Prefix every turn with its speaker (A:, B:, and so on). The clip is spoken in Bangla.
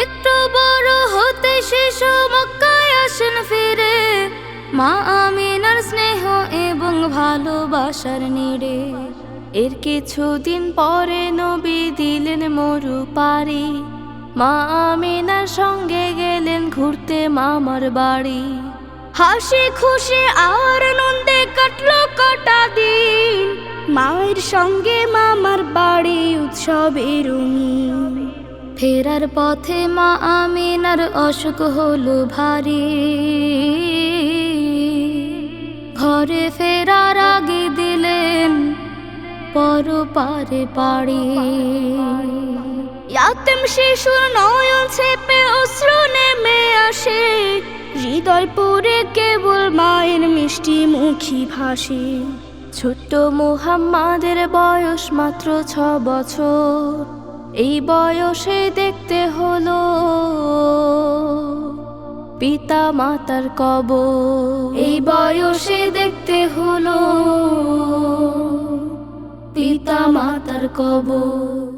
A: একটু বড় হতে শিশু মক্কায় আসেন ফিরে। মা আমিনার স্নেহ এবং ভালোবাসার নিড়ে। এর কিছুদিন পরে নবী দিলেন মরু পারি মা আমিনার সঙ্গে গেলেন ঘুরতে মামার বাড়ি। হাসি খুশি আর নন্দে কাটলো কটা দিন। মায়ের সঙ্গে মামার বাড়ি উৎসবে রঙিন। ফেরার পথে মা আমিনার অসুখ হলো ভারী। ঘরে ফেরার আগে দিলেন পর পারে পাড়ি। ইয়াতেম শিশুর নয়ন চেপে অশ্রু নেমে আসে। হৃদয় পড়ে কেবল মায়ের মিষ্টি মুখী ভাসে। ছোট্ট মুহাম্মাদের বয়স মাত্র ছ বছর। এই বয়সে দেখতে হলো পিতা মাতার কব এই বয়সে দেখতে হলো পিতা মাতার কবর।